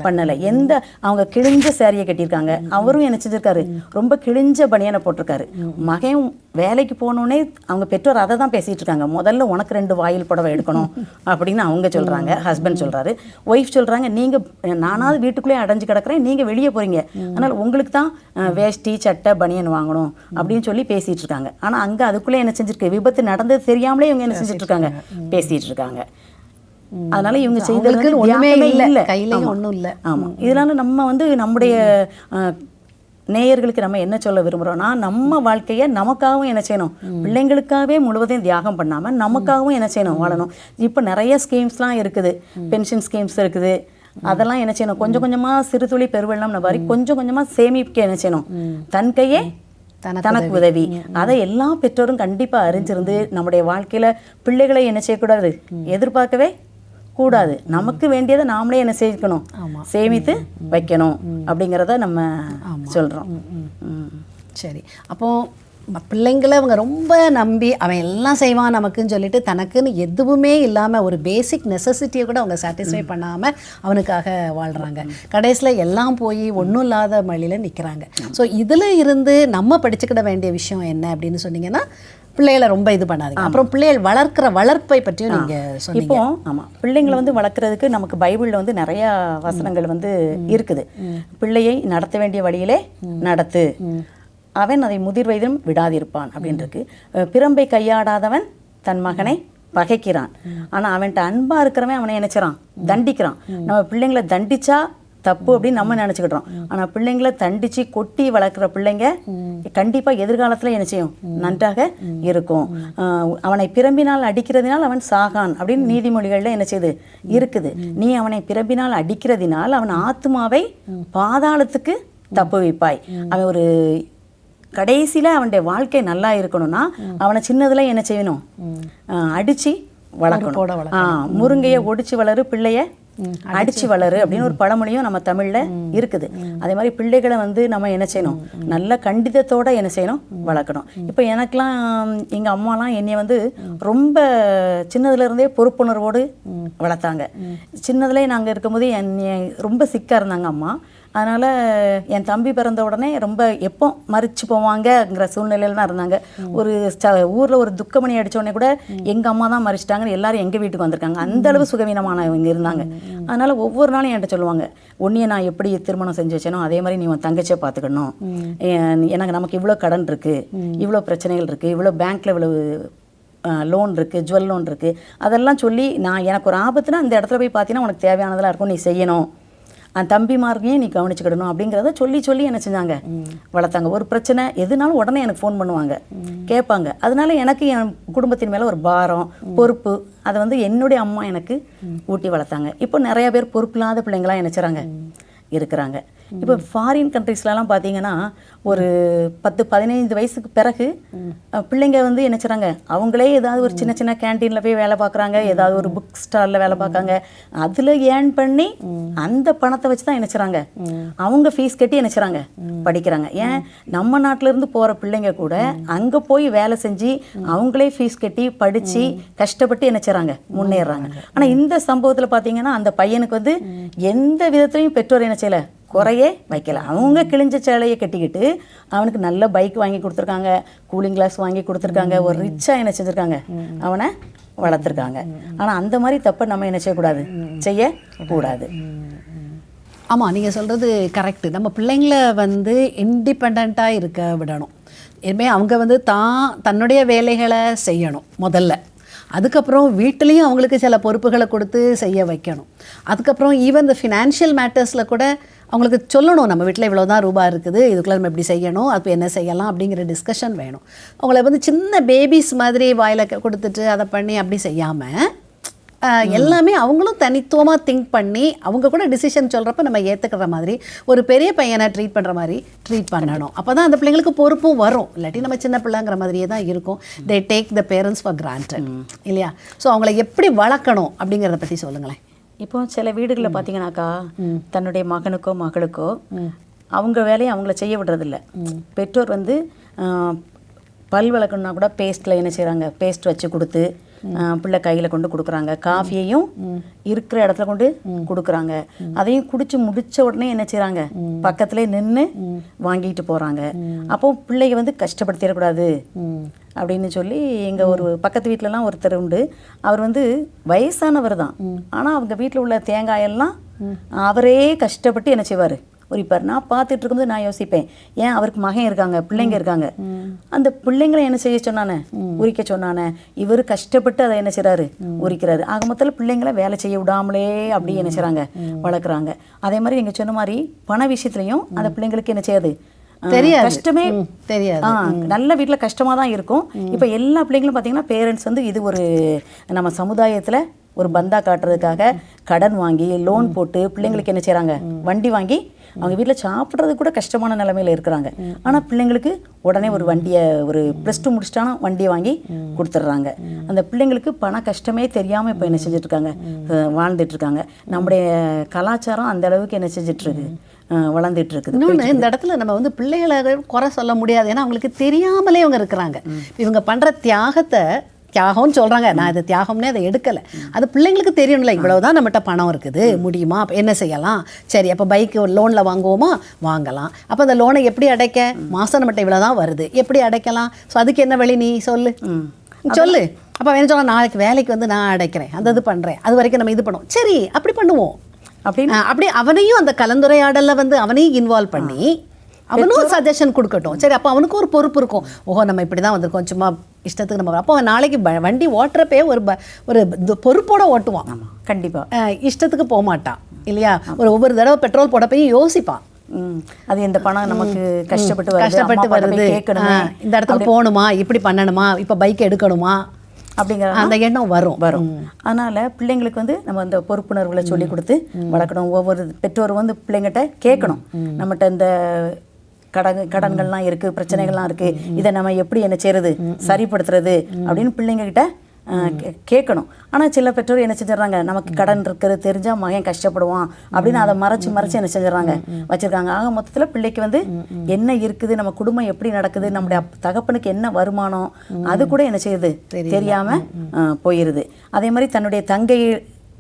பண்ணலை. எந்த அவங்க கிழிஞ்ச சேரியை கட்டியிருக்காங்க. அவரும் என்ன செஞ்சிருக்காரு? ரொம்ப கிழிஞ்ச பனியனை போட்டிருக்காரு. மகன் வேலைக்கு போனோடனே அவங்க பெற்றோர் அதை தான் பேசிட்டு இருக்காங்க. முதல்ல உனக்கு ரெண்டு வாயில் புடவை எடுக்கணும் அப்படின்னு அவங்க சொல்றாங்க. ஹஸ்பண்ட் சொல்றாரு. ஒய்ஃப் சொல்றாங்க நீங்க நானாவது வீட்டுக்குள்ளே அடைஞ்சு கிடக்குறேன் நீங்க வெளியே போறீங்க. அதனால உங்களுக்கு தான் வேஷ்டி சட்டை பனியன் வாங்கணும். அப்படின்னு சொல்லி பேசிட்டு இருக்காங்க. ஆனா அங்க அதுக்குள்ளே என்ன செஞ்சிருக்கு? விபத்து நடந்தது தெரியாமலே இவங்க என்ன செஞ்சுட்டு இருக்காங்க? பேசிட்டு இருக்காங்க. அதனால இவங்க செய்தது அவங்களுக்கு வந்து ஒண்ணுமே இல்ல. ஆமா. ஒண்ணும் இல்ல. ஆமா. இதனால நம்ம வந்து நம்முடைய நேயர்களுக்கு நம்ம என்ன சொல்ல விரும்புகிறோம்னா நம்ம வாழ்க்கையை நமக்காகவும் என்ன செய்யணும். பிள்ளைங்களுக்காகவே முழுவதையும் தியாகம் பண்ணாமல் நமக்காகவும் என்ன செய்யணும் வாழணும். இப்போ நிறைய ஸ்கீம்ஸ்லாம் இருக்குது. பென்ஷன் ஸ்கீம்ஸ் இருக்குது. அதெல்லாம் என்ன செய்யணும் கொஞ்சம் கொஞ்சமாக சிறு துளி பெருவெள்ளம்னு மாதிரி கொஞ்சம் கொஞ்சமாக சேமிக்க என்ன செய்யணும். தன் கையே தனக்கு தனக்கு உதவி. அதை எல்லா பெற்றோரும் கண்டிப்பாக அறிஞ்சிருந்து நம்முடைய வாழ்க்கையில பிள்ளைகளை என்ன செய்யக்கூடாது? எதிர்பார்க்கவே கூடாது. நமக்கு வேண்டியதை நாமளே என்ன செய்யணும் சேமித்து வைக்கணும் அப்படிங்கிறத நம்ம சொல்றோம். ம். சரி. அப்போ ம- பிள்ளைங்களை அவங்க ரொம்ப நம்பி அவன் எல்லாம் செய்வான் நமக்குன்னு சொல்லிட்டு தனக்குன்னு எதுவுமே இல்லாமல் ஒரு பேசிக் நெசசிட்டியை கூட அவங்க சாட்டிஸ்ஃபை பண்ணாமல் அவனுக்காக வாழ்கிறாங்க கடைசியில் எல்லாம் போய் ஒன்றும் இல்லாத வழியில் நிற்கிறாங்க ஸோ இதில் இருந்து நம்ம படிச்சுக்கிட வேண்டிய விஷயம் என்ன அப்படின்னு சொன்னீங்கன்னா பிள்ளைகளை ரொம்ப இது பண்ணாதீங்க. அப்புறம் பிள்ளைகள் வளர்க்குற வளர்ப்பை பற்றியும் நீங்கள் சொன்னீங்க. இப்போ ஆமா. பிள்ளைங்களை வந்து வளர்க்குறதுக்கு நமக்கு பைபிள்ல வந்து நிறைய வசனங்கள் வந்து இருக்குது. பிள்ளையை நடத்த வேண்டிய வழியிலே நடத்து. அவன் அதை முதிர் வயதிலும் விடாதிருப்பான் அப்படின்னு இருக்கு அஹ் பிரம்பை கையாடாதவன் தன் மகனை பகைக்கிறான். ஆனா அவன்கிட்ட அன்பா இருக்கிறவன் அவனை நினைச்சிறான் தண்டிக்கிறான். நம்ம பிள்ளைங்களை தண்டிச்சா தப்பு அப்படின்னு நம்ம நினச்சிக்கிட்டோம் ஆனால் பிள்ளைங்களை தண்டிச்சு கொட்டி வளர்க்குற பிள்ளைங்க கண்டிப்பாக எதிர்காலத்தில் என்ன செய்யும்? நன்றாக இருக்கும். அவனை பிரம்பினால் அடிக்கிறதினால் அவன் சாகான் அப்படின்னு நீதிமொழிகளில் என்ன செய்யுது இருக்குது. நீ அவனை பிரம்பினால் அடிக்கிறதினால் அவன் ஆத்மாவை பாதாளத்துக்கு தப்பு வைப்பாய். அவன் ஒரு கடைசியில் அவனுடைய வாழ்க்கை நல்லா இருக்கணும்னா அவனை சின்னதுல என்ன செய்யணும்? அடிச்சு வளர்க்கணும். முருங்கையை ஒடிச்சு வளரு பிள்ளைய அடிச்சு வளரு அப்படின்னு ஒரு பழமொழியும் நம்ம தமிழ்ல இருக்குது. அதே மாதிரி பிள்ளைகளை வந்து நம்ம என்ன செய்யணும்? நல்ல கண்டிதத்தோட என்ன செய்யணும்? வளர்க்கணும். இப்போ எனக்கெல்லாம் எங்க அம்மாலாம் என்னைய வந்து ரொம்ப சின்னதுல இருந்தே பொறுப்புணர்வோடு வளர்த்தாங்க. சின்னதுல நாங்க இருக்கும்போது என்னைய ரொம்ப சிக்கா இருந்தாங்க அம்மா. அதனால் என் தம்பி பிறந்த உடனே ரொம்ப எப்போ மறிச்சு போவாங்கங்கிற சூழ்நிலையில தான் இருந்தாங்க. ஒரு ஊரில் ஒரு துக்கமணி அடித்தோடனே கூட எங்கள் அம்மா தான் மறிச்சிட்டாங்கன்னு எல்லாரும் எங்கள் வீட்டுக்கு வந்திருக்காங்க. அந்த அளவு சுகவீனமானவங்க இருந்தாங்க. அதனால் ஒவ்வொரு நாளும் என்கிட்ட சொல்லுவாங்க உன்னைய நான் எப்படி திருமணம் செஞ்சு வச்சேனோ அதே மாதிரி நீ உன் தங்கச்சியை பார்த்துக்கணும். எனக்கு நமக்கு இவ்வளோ கடன் இருக்குது இவ்வளோ பிரச்சனைகள் இருக்குது இவ்வளோ பேங்க்கில் இவ்வளவு லோன் இருக்குது ஜுவல் லோன் இருக்குது அதெல்லாம் சொல்லி நான் எனக்கு ஒரு ஆபத்துனா அந்த இடத்துல போய் பார்த்தீங்கன்னா உனக்கு தேவையானதெல்லாம் இருக்கும் நீ செய்யணும். அந்த நீ கவனிச்சுக்கிடணும்? அப்படிங்கிறத சொல்லி சொல்லி என்ன செஞ்சாங்க. வளர்த்தாங்க. ஒரு பிரச்சனை எதுனாலும் உடனே எனக்கு ஃபோன் பண்ணுவாங்க. கேட்பாங்க. அதனால எனக்கு என் குடும்பத்தின் மேலே ஒரு பாரம் பொறுப்பு அதை வந்து என்னுடைய அம்மா எனக்கு ஊட்டி வளர்த்தாங்க. இப்போ நிறைய பேர் பொறுப்பு இல்லாத பிள்ளைங்களாம் நினைச்சுறாங்க. இருக்கிறாங்க. இப்போ ஃபாரின் கண்ட்ரீஸ்லலாம் பார்த்தீங்கன்னா ஒரு பத்து பதினைந்து வயசுக்கு பிறகு பிள்ளைங்க வந்து என்ன செய்றாங்க? அவங்களே ஏதாவது ஒரு சின்ன சின்ன கேன்டீனில் போய் வேலை பார்க்குறாங்க ஏதாவது ஒரு புக் ஸ்டாலில் வேலை பார்க்காங்க அதில் ஏர்ன் பண்ணி அந்த பணத்தை வச்சு தான் என்ன அவங்க ஃபீஸ் கட்டி என்ன படிக்கிறாங்க. ஏன்? நம்ம நாட்டுல இருந்து போகிற பிள்ளைங்க கூட அங்கே போய் வேலை செஞ்சு அவங்களே ஃபீஸ் கட்டி படித்து கஷ்டப்பட்டு என்ன முன்னேறாங்க. முன்னேறுறாங்க ஆனால் இந்த சம்பவத்தில் பார்த்தீங்கன்னா அந்த பையனுக்கு வந்து எந்த விதத்துலையும் பெற்றோர் என்ன செய்யலை? குறையே வைக்கல. அவங்க கிழிஞ்ச சேலையை கட்டிக்கிட்டு அவனுக்கு நல்ல பைக் வாங்கி கொடுத்துருக்காங்க. கூலிங் கிளாஸ் வாங்கி கொடுத்துருக்காங்க. ஒரு ரிச்சாக என்ன செஞ்சுருக்காங்க? அவனை வளர்த்துருக்காங்க. ஆனால் அந்த மாதிரி தப்பை நம்ம என்ன செய்யக்கூடாது? செய்யக்கூடாது. ஆமாம் நீங்கள் சொல்கிறது கரெக்டு நம்ம பிள்ளைங்கள வந்து இண்டிபெண்ட்டாக இருக்க விடணும். இனிமே அவங்க வந்து தான் தன்னுடைய வேலைகளை செய்யணும் முதல்ல. அதுக்கப்புறம் வீட்டிலையும் அவங்களுக்கு சில பொறுப்புகளை கொடுத்து செய்ய வைக்கணும். அதுக்கப்புறம் ஈவன் இந்த ஃபினான்ஷியல் மேட்டர்ஸில் கூட அவங்களுக்கு சொல்லணும் நம்ம வீட்டில் இவ்வளோ தான் ரூபா இருக்குது இதுக்குள்ளே நம்ம இப்படி செய்யணும் அது என்ன செய்யலாம் அப்படிங்கிற டிஸ்கஷன் வேணும். அவங்கள வந்து சின்ன பேபிஸ் மாதிரி வாயில் கொடுத்துட்டு அதை பண்ணி அப்படி செய்யாமல் எல்லாமே அவங்களும் தனித்துவமாக திங்க் பண்ணி அவங்க கூட டிசிஷன் சொல்கிறப்ப நம்ம ஏற்றுக்கிற மாதிரி ஒரு பெரிய பையனை ட்ரீட் பண்ணுற மாதிரி ட்ரீட் பண்ணணும். அப்போ தான் அந்த பிள்ளைங்களுக்கு பொறுப்பும் வரும். இல்லாட்டி நம்ம சின்ன பிள்ளைங்கிற மாதிரியே தான் இருக்கும். They take the parents for granted இல்லையா? ஸோ அவங்கள எப்படி வளர்க்கணும் அப்படிங்கிறத பற்றி சொல்லுங்களேன். இப்போ சில வீடுகளில் பார்த்தீங்கன்னாக்கா தன்னுடைய மகனுக்கோ மகளுக்கோ அவங்க வேலையை அவங்கள செய்ய விடுறதில்ல. பெற்றோர் வந்து பல் விளக்கணுன்னா கூட பேஸ்ட்டில் என்ன செய்கிறாங்க பேஸ்ட் வச்சு கொடுத்து பிள்ளை கையில் கொண்டு கொடுக்குறாங்க. காஃபியையும் இருக்கிற இடத்துல கொண்டு கொடுக்குறாங்க. அதையும் குடிச்சு முடிச்ச உடனே என்ன செய்கிறாங்க பக்கத்துல நின்று வாங்கிட்டு போகிறாங்க அப்போ பிள்ளைங்க வந்து கஷ்டப்படுத்திடக்கூடாது அப்படின்னு சொல்லி எங்கள் ஒரு பக்கத்து வீட்டிலலாம் ஒருத்தர் உண்டு. அவர் வந்து வயசானவர் தான். ஆனால் அவங்க வீட்டில் உள்ள தேங்காயெல்லாம் அவரே கஷ்டப்பட்டு என்ன செய்வார்? உரிப்பார் நான் பார்த்துட்டு இருக்கும்போது நான் யோசிப்பேன் ஏன் அவருக்கு மகன் இருக்காங்க பிள்ளைங்க இருக்காங்க? அந்த பிள்ளைங்களை என்ன செய்ய சொன்னானே? உரிக்க சொன்னானே? இவர் கஷ்டப்பட்டு அதை என்ன செய்றாரு? உரிக்கிறாரு. ஆக மொத்தத்தில் பிள்ளைங்களை வேலை செய்ய விடாமலே அப்படி என்ன செய்றாங்க? வளர்க்குறாங்க. அதே மாதிரி நீங்கள் சொன்ன மாதிரி பண விஷயத்துலையும் அந்த பிள்ளைங்களுக்கு என்ன செய்யாது? தெரியாது. கஷ்டமே தெரியாது. நல்ல வீட்டில் கஷ்டமாக தான் இருக்கும். இப்போ எல்லா பிள்ளைங்களும் பார்த்தீங்கன்னா பேரண்ட்ஸ் வந்து இது ஒரு நம்ம சமுதாயத்தில் ஒரு பந்தா காட்டுறதுக்காக கடன் வாங்கி லோன் போட்டு பிள்ளைங்களுக்கு என்ன செய்கிறாங்க வண்டி வாங்கி அவங்க வீட்டில் சாப்பிட்றது கூட கஷ்டமான நிலைமையில இருக்கிறாங்க. ஆனால் பிள்ளைங்களுக்கு உடனே ஒரு வண்டியை ஒரு ப்ளஸ் டூ முடிச்சிட்டானா வண்டியை வாங்கி கொடுத்துட்றாங்க. அந்த பிள்ளைங்களுக்கு பண கஷ்டமே தெரியாமல் இப்போ என்ன செஞ்சுட்டு இருக்காங்க அஹ், வாழ்ந்துட்டு இருக்காங்க நம்முடைய கலாச்சாரம் அந்த அளவுக்கு என்ன அஹ், வளர்ந்துட்டு இருக்குது இன்னொன்று இந்த இடத்துல நம்ம வந்து பிள்ளைகளை குறை சொல்ல முடியாது. ஏன்னா அவங்களுக்கு தெரியாமலே அவங்க இருக்கிறாங்க. இவங்க பண்ணுற தியாகத்தை தியாகம்னு சொல்கிறாங்க நான் இது தியாகம்னே அதை எடுக்கலை. அது பிள்ளைங்களுக்கு தெரியணும்ல இவ்வளவுதான் நம்மகிட்ட பணம் இருக்குது. முடியுமா? அப்ப என்ன செய்யலாம்? சரி அப்போ பைக் லோனில் வாங்குவோமா? வாங்கலாம். அப்போ அந்த லோனை எப்படி அடைக்க? மாதம் நம்மகிட்ட இவ்வளோ தான் வருது. எப்படி அடைக்கலாம்? ஸோ அதுக்கு என்ன வழி நீ? சொல்லு. சொல்லு. அப்போ என்ன சொல்ல நாளைக்கு வேலைக்கு வந்து நான் அடைக்கிறேன். அந்த இது பண்ணுறேன் அது வரைக்கும் நம்ம இது பண்ணுவோம். சரி அப்படி பண்ணுவோம். அப்படின்னு அப்படி அவனையும் அந்த கலந்துரையாடல்ல வந்து அவனையும் இன்வால்வ் பண்ணி அவனும் சஜஷன் கொடுக்கட்டும். சரி அப்போ அவனுக்கும் ஒரு பொறுப்பு இருக்கும். ஓஹோ நம்ம இப்படி தான் வந்திருக்கோம். சும்மா இஷ்டத்துக்கு நம்ம அப்போ நாளைக்கு வண்டி ஓட்டுறப்பே ஒரு ப- ஒரு பொறுப்போட ஓட்டுவான். கண்டிப்பாக ஆ, இஷ்டத்துக்கு போக மாட்டான். இல்லையா? ஒரு ஒவ்வொரு தடவை பெட்ரோல் போடப்பையும் யோசிப்பான். ம். அது இந்த பணம் நமக்கு கஷ்டப்பட்டு வருது கஷ்டப்பட்டு வருது. போய் இந்த இடத்துக்கு போகணுமா? இப்படி பண்ணணுமா? இப்போ பைக் எடுக்கணுமா? அப்படிங்கிற அந்த எண்ணம் வரும். வரும். அதனால பிள்ளைங்களுக்கு வந்து நம்ம அந்த பொறுப்புணர்வுகளை சொல்லி கொடுத்து வளர்க்கணும். ஒவ்வொரு பெற்றோர் வந்து பிள்ளைங்கிட்ட கேட்கணும். நம்மகிட்ட இந்த கடன் கடன்கள்லாம் இருக்கு பிரச்சனைகள்லாம் இருக்கு. இதை நம்ம எப்படி என்ன செய்யறது சரிப்படுத்துறது அப்படின்னு பிள்ளைங்க கிட்ட ஆஹ், கே- கேட்கணும். ஆனால் சில பெற்றோர் என்ன செஞ்சிடறாங்க நமக்கு கடன் இருக்கிறது தெரிஞ்சால் மகன் கஷ்டப்படுவான் அப்படின்னு அதை மறைச்சு மறைச்சு என்ன செஞ்சிடறாங்க வச்சிருக்காங்க. ஆக மொத்தத்தில் பிள்ளைக்கு வந்து என்ன இருக்குது நம்ம குடும்பம் எப்படி நடக்குது நம்முடைய தகப்பனுக்கு என்ன வருமானம் அது கூட என்ன செய்யுது தெரியாம ஆஹ், போயிருது. அதே மாதிரி தன்னுடைய தங்கை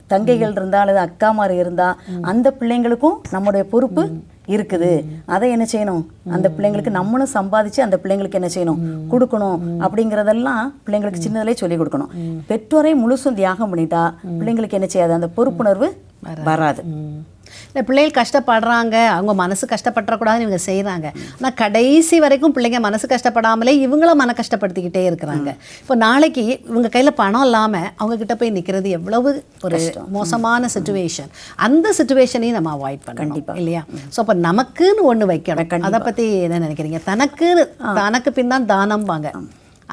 தங்கைகள் இருந்தா அல்லது அக்காமார் இருந்தா அந்த பிள்ளைங்களுக்கும் நம்முடைய பொறுப்பு இருக்குது. அதை என்ன செய்யணும்? அந்த பிள்ளைங்களுக்கு நம்மளும் சம்பாதிச்சு அந்த பிள்ளைங்களுக்கு என்ன செய்யணும்? கொடுக்கணும். அப்படிங்கிறதெல்லாம் பிள்ளைங்களுக்கு சின்னதுலேயே சொல்லி கொடுக்கணும். பெற்றோரை முழுசும் தியாகம் பண்ணிட்டா பிள்ளைங்களுக்கு என்ன செய்யாது? அந்த பொறுப்புணர்வு வராது. இந்த பிள்ளைகள் கஷ்டப்படுறாங்க அவங்க மனசு கஷ்டப்படக்கூடாதுன்னு இவங்க செய்கிறாங்க ஆனால் கடைசி வரைக்கும் பிள்ளைங்க மனசு கஷ்டப்படாமலே இவங்கள மன கஷ்டப்படுத்திக்கிட்டே இருக்கிறாங்க. இப்போ நாளைக்கு இவங்க கையில் பணம் இல்லாமல் அவங்க கிட்ட போய் நிற்கிறது எவ்வளவு ஒரு மோசமான சுச்சுவேஷன் அந்த சுச்சுவேஷனையும் நம்ம அவாய்ட் பண்ணணும் கண்டிப்பா. இல்லையா? ஸோ அப்போ நமக்குன்னு ஒன்று வைக்கணும். அதை பற்றி என்ன நினைக்கிறீங்க? தனக்குன்னு தனக்கு பின் தான் தானம்பாங்க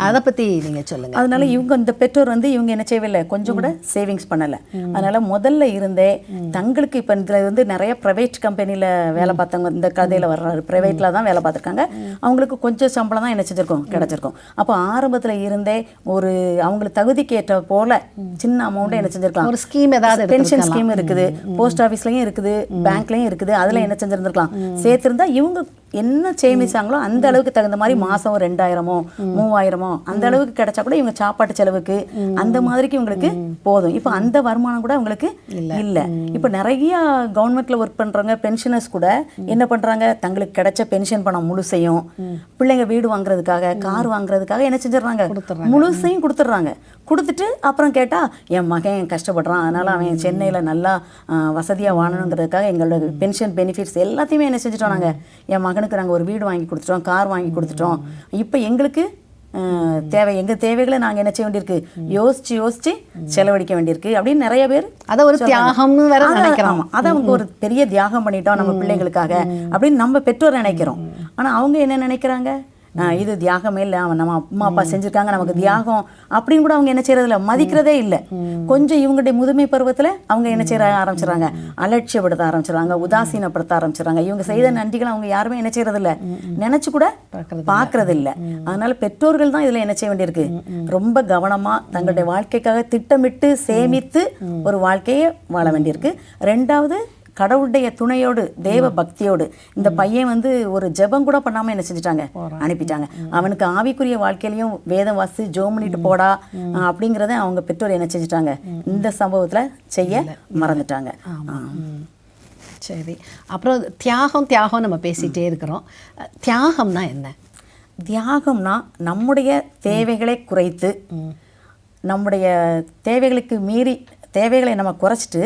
அதை பற்றி நீங்கள் சொல்லுங்கள் அதனால இவங்க இந்த பெற்றோர் வந்து இவங்க என்ன செய்யவில்லை? கொஞ்சம் கூட சேவிங்ஸ் பண்ணல. அதனால முதல்ல இருந்தே தங்களுக்கு இப்போ இதில் வந்து நிறைய ப்ரைவேட் கம்பெனியில் வேலை பார்த்தவங்க இந்த கதையில் வர்றாரு. ப்ரைவேட்டில் தான் வேலை பார்த்துருக்காங்க. அவங்களுக்கு கொஞ்சம் சம்பளம் தான் என்ன செஞ்சிருக்கும்? கிடைச்சிருக்கும். அப்போ ஆரம்பத்தில் இருந்தே ஒரு அவங்களுக்கு தகுதிக்கு ஏற்ற போல சின்ன அமௌண்ட்டை என்ன செஞ்சிருக்கலாம். ஒரு scheme ஏதாவது பென்ஷன். ஸ்கீம் இருக்குது. போஸ்ட் ஆஃபீஸ்லயும் இருக்குது. பேங்க்லயும் இருக்குது. அதுல என்ன செஞ்சிருந்திருக்கலாம். சேர்த்திருந்தா இவங்க என்ன சேமிச்சாங்களோ அந்த அளவுக்கு தகுந்த மாதிரி மாசம் ரெண்டாயிரமோ மூவாயிரமோ அந்த அளவுக்கு கிடைச்சா கூட இவங்க சாப்பாட்டு செலவுக்கு அந்த மாதிரிக்கு இவங்களுக்கு போதும். இப்போ அந்த வருமானம் கூட இவங்களுக்கு இல்ல. இப்போ நிறைய கவர்மெண்ட்ல ஒர்க் பண்றவங்க பென்ஷனர்ஸ் கூட என்ன பண்றாங்க? தங்களுக்கு கிடைச்ச பென்ஷன் பணம் முழுசையும் பிள்ளைங்க வீடு வாங்குறதுக்காக கார் வாங்குறதுக்காக என்ன செஞ்சிடறாங்க? முழுசையும் கொடுத்துட்றாங்க. கொடுத்துட்டு அப்புறம் கேட்டா என் மகன் கஷ்டப்படுறான். அதனால அவன் சென்னையில நல்லா ஆஹ், வசதியா வாழணுங்கிறதுக்காக எங்களோட பென்ஷன் பெனிஃபிட்ஸ் எல்லாத்தையுமே என்ன செஞ்சுட்டோம் நாங்க. என் மகனுக்கு நாங்க ஒரு வீடு வாங்கி கொடுத்துட்டோம் கார் வாங்கி கொடுத்துட்டோம். இப்போ எங்களுக்கு தேவை எங்க தேவைகளை நாங்க என்ன செய்ய வேண்டியிருக்கு? யோசிச்சு யோசிச்சு செலவழிக்க வேண்டியிருக்கு. அப்படின்னு நிறைய பேர் அதை ஒரு. தியாகம்னு வேற நினைக்கிறோம். அதை அவங்க ஒரு பெரிய தியாகம் பண்ணிட்டோம் நம்ம பிள்ளைங்களுக்காக அப்படின்னு நம்ம பெற்றோர் நினைக்கிறோம். ஆனா அவங்க என்ன நினைக்கிறாங்க? இது தியாகமே இல்லை அவன் நம்ம அம்மா அப்பா செஞ்சிருக்காங்க நமக்கு தியாகம் அப்படின்னு கூட அவங்க என்ன செய்யறது இல்ல. மதிக்கிறதே இல்லை கொஞ்சம் இவங்களுடைய முதுமை பருவத்துல அவங்க என்ன செய்ய ஆரம்பிச்சிடறாங்க. அலட்சியப்படுத்த ஆரம்பிச்சிடறாங்க உதாசீனப்படுத்த ஆரம்பிச்சிடறாங்க. இவங்க செய்த நன்றிகளை அவங்க யாருமே என்ன செய்யறது இல்ல நினைச்சு கூட பார்க்கறது இல்ல அதனால பெற்றோர்கள் தான் இதுல என்ன செய்ய வேண்டியிருக்கு. ரொம்ப கவனமா தங்களுடைய வாழ்க்கைக்காக திட்டமிட்டு சேமித்து ஒரு வாழ்க்கையை வாழ வேண்டியிருக்கு. ரெண்டாவது கடவுளுடைய துணையோடு தேவ பக்தியோடு இந்த பையன் வந்து ஒரு ஜெபம் கூட பண்ணாம என்ன செஞ்சுட்டாங்க? அனுப்பிட்டாங்க. அவனுக்கு ஆவிக்குரிய வாழ்க்கையிலையும் வேதம் வாசி ஜோம் பண்ணிட்டு போடா அப்படிங்கிறத அவங்க பெற்றோர் என்ன செஞ்சுட்டாங்க? இந்த சம்பவத்துல செய்ய மறந்துட்டாங்க. சரி. அப்புறம் தியாகம் தியாகம் நம்ம பேசிட்டே இருக்கிறோம். தியாகம்னா என்ன? தியாகம்னா நம்முடைய தேவைகளை குறைத்து நம்முடைய தேவைகளுக்கு மீறி தேவைகளை நம்ம குறைச்சிட்டு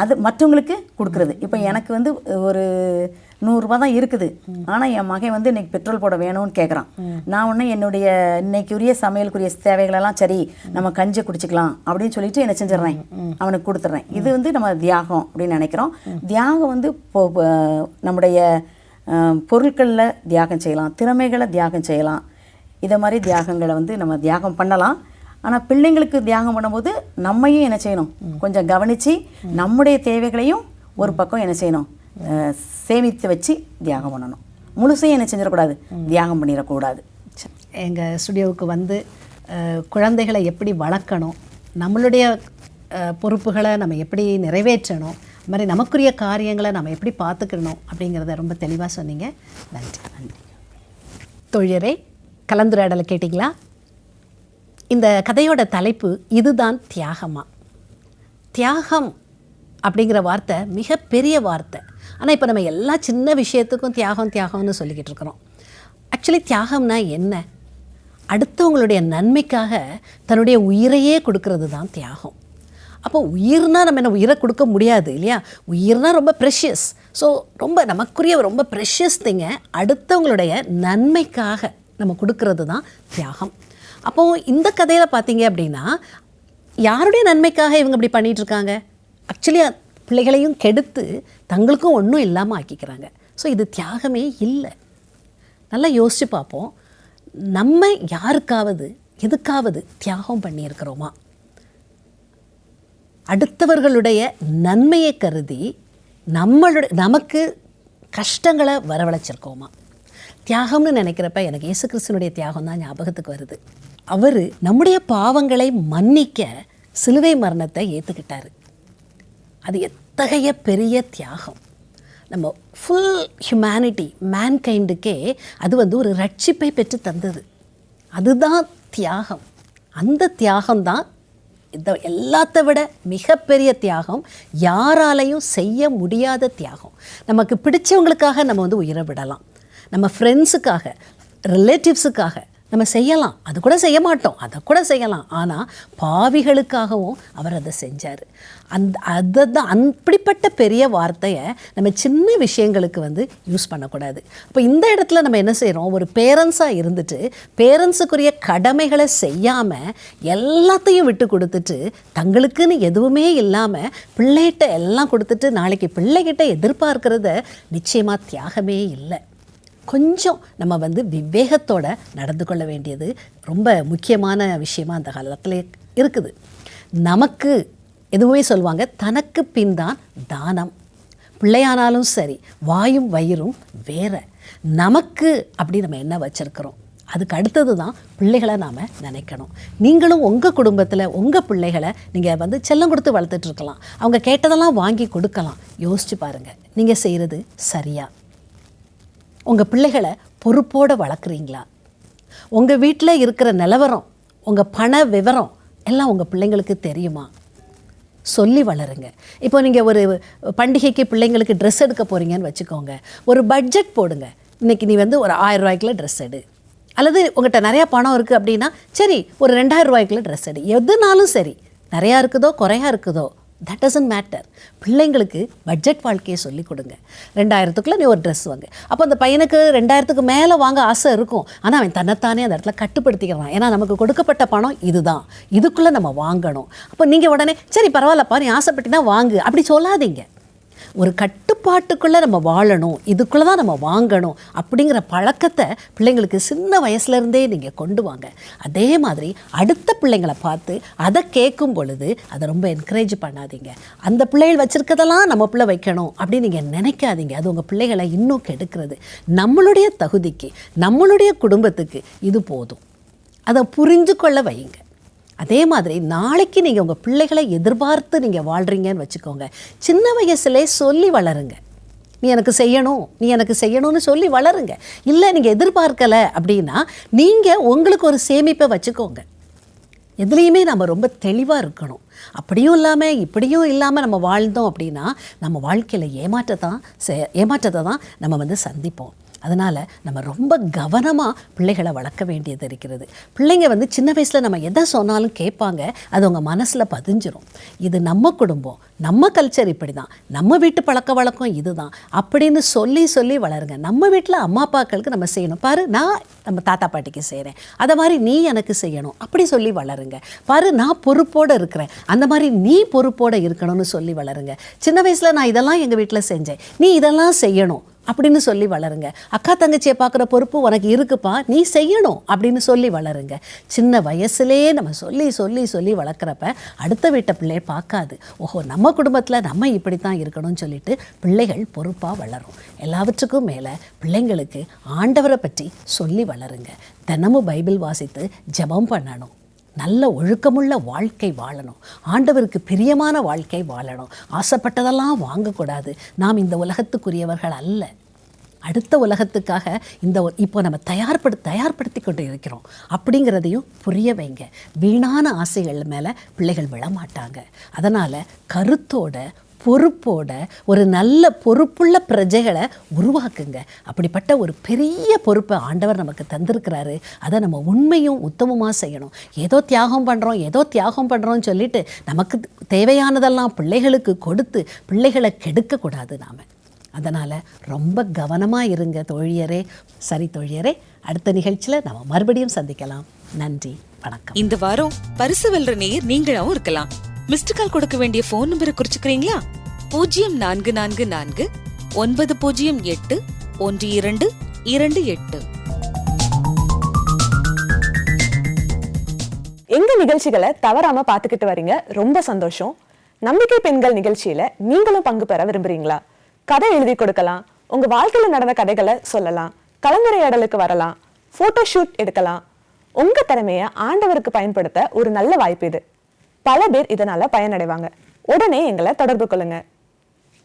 அது மற்றவங்களுக்கு கொடுக்குறது. இப்போ எனக்கு வந்து ஒரு நூறுரூபா தான் இருக்குது. ஆனால் என் மகன் வந்து இன்னைக்கு பெட்ரோல் போட வேணும்னு கேட்குறான் நான் ஒன்று என்னுடைய இன்னைக்குரிய சமையலுக்குரிய தேவைகளெல்லாம் சரி நம்ம கஞ்சி குடிச்சிக்கலாம் அப்படின்னு சொல்லிட்டு என்ன செஞ்சிடுறேன். அவனுக்கு கொடுத்துட்றேன். இது வந்து நம்ம தியாகம் அப்படின்னு நினைக்கிறோம். தியாகம் வந்து இப்போ நம்முடைய பொருட்களில் தியாகம் செய்யலாம். திறமைகளை தியாகம் செய்யலாம். இதை மாதிரி தியாகங்களை வந்து நம்ம தியாகம் பண்ணலாம். ஆனால் பிள்ளைங்களுக்கு தியாகம் பண்ணும்போது நம்மையும் என்ன செய்யணும்? கொஞ்சம் கவனித்து நம்முடைய தேவைகளையும் ஒரு பக்கம் என்ன செய்யணும்? சேமித்து வச்சு தியாகம் பண்ணணும். முழுசையும் என்ன செஞ்சிடக்கூடாது? தியாகம் பண்ணிடக்கூடாது. எங்கள் ஸ்டுடியோவுக்கு வந்து குழந்தைகளை எப்படி வளர்க்கணும்? நம்மளுடைய பொறுப்புகளை நம்ம எப்படி நிறைவேற்றணும்? அது மாதிரி நமக்குரிய காரியங்களை நம்ம எப்படி பார்த்துக்கணும் அப்படிங்கிறத ரொம்ப தெளிவாக சொன்னீங்க. நன்றி. நன்றி. தொழிலரே கலந்துரையாடலை கேட்டிங்களா? இந்த கதையோட தலைப்பு இதுதான் தியாகமா? தியாகம் அப்படிங்கிற வார்த்தை மிகப்பெரிய வார்த்தை. ஆனால் இப்போ நம்ம எல்லா சின்ன விஷயத்துக்கும் தியாகம் தியாகம்னு சொல்லிக்கிட்டு இருக்கிறோம். ஆக்சுவலி தியாகம்னா என்ன? அடுத்தவங்களுடைய நன்மைக்காக தன்னுடைய உயிரையே கொடுக்கறது தான் தியாகம். அப்போ உயிர்னால் நம்ம என்ன உயிரை கொடுக்க முடியாது இல்லையா? உயிர்னா ரொம்ப ப்ரெஷியஸ் ஸோ ரொம்ப நமக்குரிய ரொம்ப ப்ரெஷியஸ் திங்க அடுத்தவங்களுடைய நன்மைக்காக நம்ம கொடுக்கறது தான் தியாகம். அப்போது இந்த கதையில் பார்த்தீங்க அப்படின்னா யாருடைய நன்மைக்காக இவங்க இப்படி பண்ணிட்டு இருக்காங்க? ஆக்சுவலி பிள்ளைகளையும் கெடுத்து தங்களுக்கும் ஒன்றும் இல்லாமல் ஆக்கிக்கிறாங்க. ஸோ இது தியாகமே இல்லை. நல்லா யோசித்து பார்ப்போம். நம்ம யாருக்காவது எதுக்காவது தியாகம் பண்ணியிருக்கிறோமா? அடுத்தவர்களுடைய நன்மையை கருதி நம்மளுடைய நமக்கு கஷ்டங்களை வரவழைச்சிருக்கோமா? தியாகம்னு நினைக்கிறப்ப எனக்கு இயேசு கிறிஸ்துனுடைய தியாகம் தான் ஞாபகத்துக்கு வருது. அவர் நம்முடைய பாவங்களை மன்னிக்க சிலுவை மரணத்தை ஏற்றுக்கிட்டார் அது எத்தகைய பெரிய தியாகம். நம்ம ஃபுல் ஹியூமனிட்டி மேன்கைண்டுக்கே அது வந்து ஒரு ரட்சிப்பை பெற்று தந்தது. அதுதான் தியாகம். அந்த தியாகம்தான் இந்த எல்லாத்த விட மிகப்பெரிய தியாகம். யாராலையும் செய்ய முடியாத தியாகம். நமக்கு பிடிச்சவங்களுக்காக நம்ம வந்து உயிரை விடலாம். நம்ம ஃப்ரெண்ட்ஸுக்காக ரிலேட்டிவ்ஸுக்காக நம்ம செய்யலாம். அது கூட செய்ய மாட்டோம். அதை கூட செய்யலாம். ஆனால் பாவிகளுக்காகவும் அவர் அதை செஞ்சார். அந்த அதை தான் அப்படிப்பட்ட பெரிய வார்த்தையை நம்ம சின்ன விஷயங்களுக்கு வந்து யூஸ் பண்ணக்கூடாது. இப்போ இந்த இடத்துல நம்ம என்ன செய்கிறோம் ஒரு பேரண்ட்ஸாக இருந்துட்டு பேரண்ட்ஸுக்குரிய கடமைகளை செய்யாமல் எல்லாத்தையும் விட்டு கொடுத்துட்டு தங்களுக்குன்னு எதுவுமே இல்லாமல் பிள்ளைகிட்ட எல்லாம் கொடுத்துட்டு நாளைக்கு பிள்ளைகிட்ட எதிர்பார்க்கிறத நிச்சயமாக தியாகமே இல்லை. கொஞ்சம் நம்ம வந்து விவேகத்தோடு நடந்து கொள்ள வேண்டியது ரொம்ப முக்கியமான விஷயமாக அந்த காலத்தில் இருக்குது. நமக்கு எதுவுமே சொல்லுவாங்க தனக்கு பின் தான் தானம். பிள்ளையானாலும் சரி வாயும் வயிறும் வேற. நமக்கு அப்படி நம்ம என்ன வச்சுருக்கிறோம்? அதுக்கு அடுத்தது தான் பிள்ளைகளை நாம் நினைக்கணும். நீங்களும் உங்கள் குடும்பத்தில் உங்கள் பிள்ளைகளை நீங்கள் வந்து செல்லம் கொடுத்து வளர்த்துட்ருக்கலாம் அவங்க கேட்டதெல்லாம் வாங்கி கொடுக்கலாம். யோசித்து பாருங்கள் நீங்கள் செய்கிறது சரியாக உங்கள் பிள்ளைகளை பொறுப்போடு வளர்க்குறீங்களா? உங்கள் வீட்டில் இருக்கிற நிலவரம் உங்கள் பண விவரம் எல்லாம் உங்கள் பிள்ளைங்களுக்கு தெரியுமா? சொல்லி வளருங்க. இப்போ நீங்கள் ஒரு பண்டிகைக்கு பிள்ளைங்களுக்கு ட்ரெஸ் எடுக்க போகிறீங்கன்னு வச்சுக்கோங்க. ஒரு பட்ஜெட் போடுங்க. இன்றைக்கி நீ வந்து ஒரு ஆயிரம் ரூபாய்க்குள்ள ட்ரெஸ் எடு. அல்லது உங்கள்கிட்ட நிறையா பணம் இருக்குது அப்படின்னா சரி ஒரு ரெண்டாயிரம் ரூபாய்க்குள்ள ட்ரெஸ் எடு. எதுனாலும் சரி நிறையா இருக்குதோ குறையா இருக்குதோ தட் டசன்ட் மேட்டர் பிள்ளைங்களுக்கு பட்ஜெட் வாழ்க்கையை சொல்லி கொடுங்க. ரெண்டாயிரத்துக்குள்ளே நீ ஒரு ட்ரெஸ் வாங்க. அப்போ அந்த பையனுக்கு ரெண்டாயிரத்துக்கு மேலே வாங்க ஆசை இருக்கும். ஆனால் அவன் தன்னைத்தானே அந்த இடத்துல கட்டுப்படுத்திக்கிறான். ஏன்னா நமக்கு கொடுக்கப்பட்ட பணம் இதுதான். இதுக்குள்ளே நம்ம வாங்கணும். அப்போ நீங்கள் உடனே சரி பரவாயில்லப்பா நீ ஆசைப்பட்டினா வாங்கு. அப்படி சொல்லாதீங்க. ஒரு கட்டுப்பாட்டுக்குள்ளே நம்ம வாழணும் இதுக்குள்ளே தான் நம்ம வாங்கணும் அப்படிங்கிற பழக்கத்தை பிள்ளைங்களுக்கு சின்ன வயசுலேருந்தே நீங்கள் கொண்டு வாங்க. அதே மாதிரி அடுத்த பிள்ளைங்களை பார்த்து அதை கேட்கும் பொழுது அதை ரொம்ப என்கரேஜ் பண்ணாதீங்க. அந்த பிள்ளைகள் வச்சுருக்கதெல்லாம் நம்ம பிள்ளை வைக்கணும் அப்படின்னு நீங்கள் நினைக்காதீங்க. அது உங்கள் பிள்ளைகளை இன்னும் கெடுக்கிறது. நம்மளுடைய தகுதிக்கு நம்மளுடைய குடும்பத்துக்கு இது போதும். அதை புரிஞ்சு கொள்ள வையுங்க. அதே மாதிரி நாளைக்கு நீங்கள் உங்கள் பிள்ளைகளை எதிர்பார்த்து நீங்கள் வாழ்கிறீங்கன்னு வச்சுக்கோங்க. சின்ன வயசுலே சொல்லி வளருங்க. நீ எனக்கு செய்யணும் நீ எனக்கு செய்யணும்னு சொல்லி வளருங்க. இல்லை நீங்கள் எதிர்பார்க்கலை அப்படின்னா நீங்கள் உங்களுக்கு ஒரு சேமிப்பை வச்சுக்கோங்க. எதுலேயுமே நம்ம ரொம்ப தெளிவாக இருக்கணும். அப்படியும் இல்லாமல் இப்படியும் இல்லாமல் நம்ம வாழ்ந்தோம் அப்படின்னா நம்ம வாழ்க்கையில் ஏமாற்றத்தான் ஏமாற்றத்தை தான் நம்ம வந்து சந்திப்போம். அதனால் நம்ம ரொம்ப கவனமாக பிள்ளைகளை வளர்க்க வேண்டியது இருக்கிறது. பிள்ளைங்க வந்து சின்ன வயசில் நம்ம எதை சொன்னாலும் கேட்பாங்க அது அவங்க மனசில் பதிஞ்சிரும். இது நம்ம குடும்பம் நம்ம கல்ச்சர் இப்படி தான் நம்ம வீட்டு பழக்க வழக்கம் இதுதான். அப்படின்னு சொல்லி சொல்லி வளருங்க. நம்ம வீட்டில் அம்மா அப்பாக்களுக்கு நம்ம செய்யணும். பாரு நான் நம்ம தாத்தா பாட்டிக்கு செய்கிறேன் அதை மாதிரி நீ எனக்கு செய்யணும். அப்படி சொல்லி வளருங்க. பாரு நான் பொறுப்போடு இருக்கிறேன். அந்த மாதிரி நீ பொறுப்போடு இருக்கணும்னு சொல்லி வளருங்க. சின்ன வயசில் நான் இதெல்லாம் எங்கள் வீட்டில் செஞ்சேன். நீ இதெல்லாம் செய்யணும். அப்படின்னு சொல்லி வளருங்க. அக்கா தங்கச்சியை பார்க்குற பொறுப்பு உனக்கு இருக்குப்பா நீ செய்யணும் அப்படின்னு சொல்லி வளருங்க. சின்ன வயசுலேயே நம்ம சொல்லி சொல்லி சொல்லி வளர்க்குறப்ப அடுத்த வீட்டை பிள்ளையை பார்க்காது. ஓஹோ நம்ம குடும்பத்தில் நம்ம இப்படி தான் இருக்கணும்னு சொல்லிட்டு பிள்ளைகள் பொறுப்பாக வளரும். எல்லாவற்றுக்கும் மேலே பிள்ளைங்களுக்கு ஆண்டவரை பற்றி சொல்லி வளருங்க. தினமும் பைபிள் வாசித்து ஜெபம் பண்ணணும். நல்ல ஒழுக்கமுள்ள வாழ்க்கை வாழணும். ஆண்டவருக்கு பிரியமான வாழ்க்கை வாழணும். ஆசைப்பட்டதெல்லாம் வாங்கக்கூடாது. நாம் இந்த உலகத்துக்குரியவர்கள் அல்ல. அடுத்த உலகத்துக்காக இந்த இப்போ நம்ம தயார்படு தயார்படுத்தி கொண்டு இருக்கிறோம். அப்படிங்கிறதையும் புரிய வைங்க. வீணான ஆசைகள் மேலே பிள்ளைகள் விழமாட்டாங்க அதனால் கருத்தோட பொறுப்போட ஒரு நல்ல பொறுப்புள்ள பிரஜைகளை உருவாக்குங்க. அப்படிப்பட்ட ஒரு பெரிய பொறுப்பை ஆண்டவர் நமக்கு தந்திருக்கிறாரு. அதை நம்ம உண்மையும் உத்தமமாக செய்யணும். ஏதோ தியாகம் பண்ணுறோம் ஏதோ தியாகம் பண்ணுறோம்னு சொல்லிட்டு நமக்கு தேவையானதெல்லாம் பிள்ளைகளுக்கு கொடுத்து பிள்ளைகளை கெடுக்கக்கூடாது நாம். அதனால் ரொம்ப கவனமாக இருங்க தோழியரே. சரி தோழியரே அடுத்த நிகழ்ச்சியில் நம்ம மறுபடியும் சந்திக்கலாம். நன்றி வணக்கம். இந்த வாரம் பரிசு வெல்ற நேயர் நீங்களாவும் இருக்கலாம். மிஸ்டு கால் கொடுக்க வேண்டிய போன் நம்பரை குறிச்சுக்கிறீங்களா? பூஜ்ஜியம் நான்கு நான்கு நான்கு ஒன்பது பூஜ்ஜியம் எட்டு ஒன்று இரண்டு இரண்டு எட்டு. எங்க நிகழ்ச்சிகளை தவறாம பார்த்துக்கிட்டு வரீங்க? ரொம்ப சந்தோஷம். நம்பிக்கை பெண்கள் நிகழ்ச்சியில நீங்களும் பங்கு பெற விரும்புறீங்களா? கதை எழுதி கொடுக்கலாம். உங்க வாழ்க்கையில நடந்த கதைகளை சொல்லலாம். கலந்துரையாடலுக்கு வரலாம். போட்டோ ஷூட் எடுக்கலாம். உங்க திறமைய ஆண்டவருக்கு பயன்படுத்த ஒரு நல்ல வாய்ப்பு இது. பல பேர் இதனால பயனடைவாங்க. உடனே எங்களை தொடர்பு கொள்ளுங்க.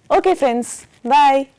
Okay friends by